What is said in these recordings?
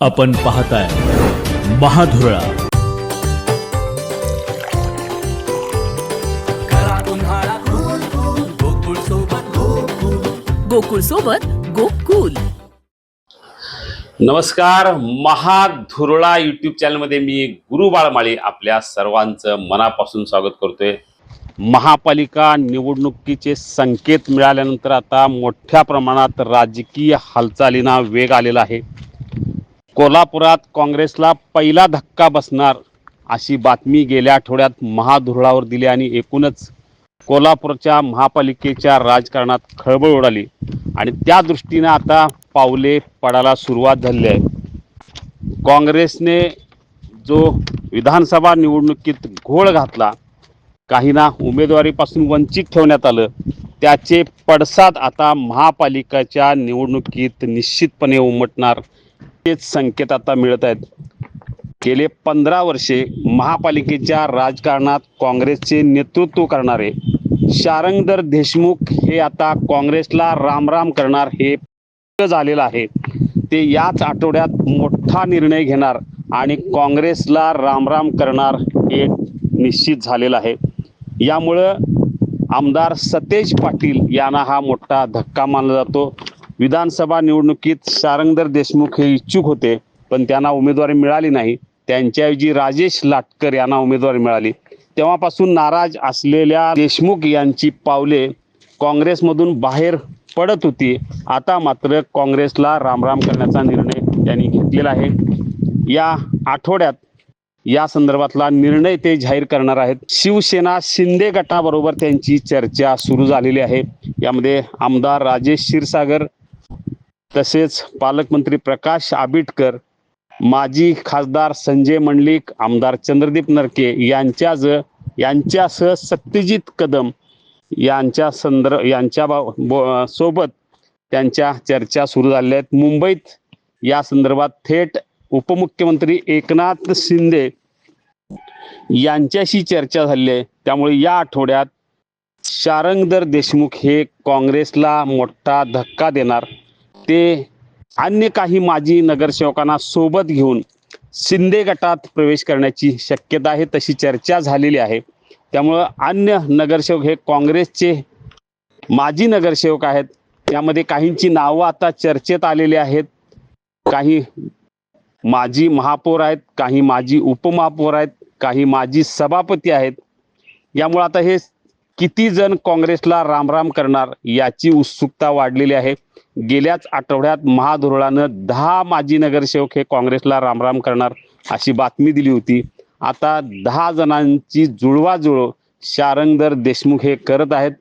आपण पाहताय महाधुरळा. गोकुळ सोबत गोकुल नमस्कार महाधुरळा यूट्यूब चॅनलमध्ये मी गुरु बाळमाळी आपल्या सर्वांचं मनापासून स्वागत करतोय. महापालिका निवडणुकीचे संकेत मिळाल्यानंतर आता मोठ्या प्रमाणात राजकीय हालचालींना वेग आलेला आहे. कोल्हापुरात काँग्रेसला पहिला धक्का बसणार अशी बातमी गेल्या आठवड्यात महाधुरळावर दिली आणि एकूणच कोल्हापूरच्या महापालिकेच्या राजकारणात खळबळ उडाली. आणि त्या दृष्टीनं आता पावले पडायला सुरुवात झाली आहे. काँग्रेसने जो विधानसभा निवडणुकीत घोळ घातला काहींना उमेदवारीपासून वंचित ठेवण्यात आलं त्याचे पडसाद आता महापालिकेच्या निवडणुकीत निश्चितपणे उमटणार तेच संकेत आता मिळत आहेत. गेले पंधरा वर्षे महापालिकेच्या राजकारणात काँग्रेसचे नेतृत्व करणारे शारंगधर देशमुख हे आता काँग्रेसला रामराम करणार हे झालेलं आहे. ते याच आठवड्यात मोठा निर्णय घेणार आणि काँग्रेसला रामराम करणार हे निश्चित झालेलं आहे. यामुळं आमदार सतेज पाटील यांना हा मोठा धक्का मानला जातो. विधानसभा निवडणुकीत शारंगधर देशमुख हे इच्छुक होते पण त्यांना उमेदवारी मिळाली नाही. त्यांच्याऐवजी राजेश लाटकर यांना उमेदवारी मिळाली. तेव्हापासून नाराज असलेल्या देशमुख यांची पावले काँग्रेसमधून बाहेर पडत होती. आता मात्र काँग्रेसला रामराम करण्याचा निर्णय त्यांनी घेतलेला आहे. या आठवड्यात या संदर्भातला निर्णय ते जाहीर करणार आहेत. शिवसेना शिंदे गटाबरोबर त्यांची चर्चा सुरू झालेली आहे. यामध्ये आमदार राजेश क्षीरसागर तसेच पालकमंत्री प्रकाश आबिटकर माजी खासदार संजय मंडलिक आमदार चंद्रदीप नरके यांच्या ज यांच्यासह सत्यजित कदम यांच्या संदर्भ यांच्या बा- सोबत त्यांच्या चर्चा सुरू झाल्या आहेत. मुंबईत या संदर्भात थेट उपमुख्यमंत्री एकनाथ शिंदे यांच्याशी चर्चा झाली आहे. त्यामुळे या आठवड्यात शारंगधर देशमुख हे काँग्रेसला मोठा धक्का देणार. ते अन्य काही माजी नगरसेवकांना सोबत घेऊन शिंदे गटात प्रवेश करण्याची शक्यता आहे तशी चर्चा झालेली आहे. त्यामुळं अन्य नगरसेवक हे काँग्रेसचे माजी नगरसेवक आहेत. त्यामध्ये काहींची नावं आता चर्चेत आलेली आहेत. काही माजी महापौर आहेत काही माजी उपमहापौर आहेत काही माजी सभापती आहेत. यामुळे आता हे किती जण काँग्रेसला रामराम करणार याची उत्सुकता वाढलेली आहे. गेल्याच आठवड्यात महाधुरळानं दहा माजी नगरसेवक हे काँग्रेसला रामराम करणार अशी बातमी दिली होती. आता दहा जणांची जुळवाजुळव शारंगधर देशमुख हे करत आहेत.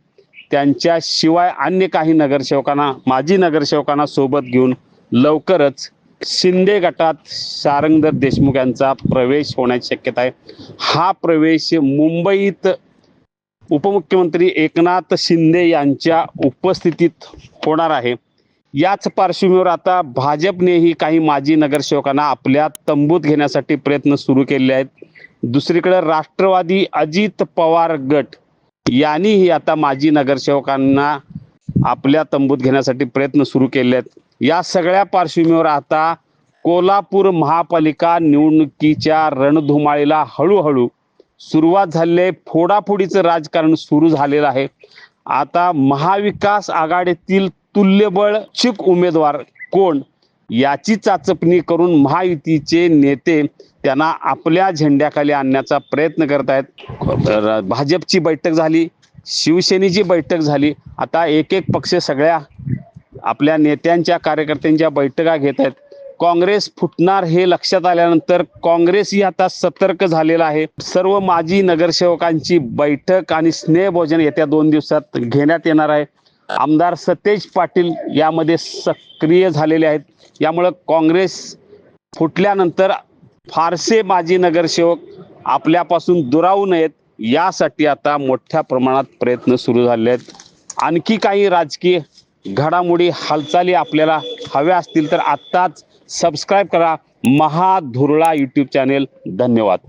त्यांच्याशिवाय अन्य काही नगरसेवकांना माजी नगरसेवकांना सोबत घेऊन लवकरच शिंदे गटात शारंगधर देशमुख यांचा प्रवेश होण्याची शक्यता आहे. हा प्रवेश मुंबईत उपमुख्यमंत्री एकनाथ शिंदे यांच्या उपस्थितीत होणार आहे. याच पार्श्वभूमीवर आता भाजपनेही काही माजी नगरसेवकांना आपल्या तंबूत घेण्यासाठी प्रयत्न सुरू केले आहेत. दुसरीकडे राष्ट्रवादी अजित पवार गट यांनीही आता माजी नगरसेवकांना आपल्या तंबूत घेण्यासाठी प्रयत्न सुरू केले आहेत. या सगळ्या पार्श्वभूमीवर आता कोल्हापूर महापालिका निवडणुकीच्या रणधुमाळीला हळूहळू सुरुवात झालेली आहे. फोडाफोडीचं राजकारण सुरू झालेलं आहे. आता महाविकास आघाडीतील तुल्यबळ चिक उमेदवार कोण? याची चाचपणी करून महायुतीचे नेते त्यांना आपल्या झेंड्याखाली आणण्याचा प्रयत्न करत आहेत. भाजपची बैठक झाली शिवसेनेची बैठक झाली. आता एक एक पक्ष सगळ्या आपल्या नेत्यांच्या कार्यकर्त्यांच्या बैठका घेत आहेत. काँग्रेस फुटणार हे लक्षात आल्यानंतर काँग्रेसही आता सतर्क झालेला आहे. सर्व माजी नगरसेवकांची बैठक आणि स्नेहभोजन येत्या दोन दिवसात घेण्यात येणार आहे. आमदार सतेज पाटील यामध्ये सक्रिय झालेले आहेत. यामुळं काँग्रेस फुटल्यानंतर फारसे माजी नगरसेवक आपल्यापासून दुरावू नयेत. यासाठी आता मोठ्या प्रमाणात प्रयत्न सुरू झाले आहेत. आणखी काही राजकीय घडामोडी हालचाली आपल्याला हव्या असतील तर आत्ताच सबस्क्राईब करा. महाधुरळा यूट्यूब चॅनेल धन्यवाद.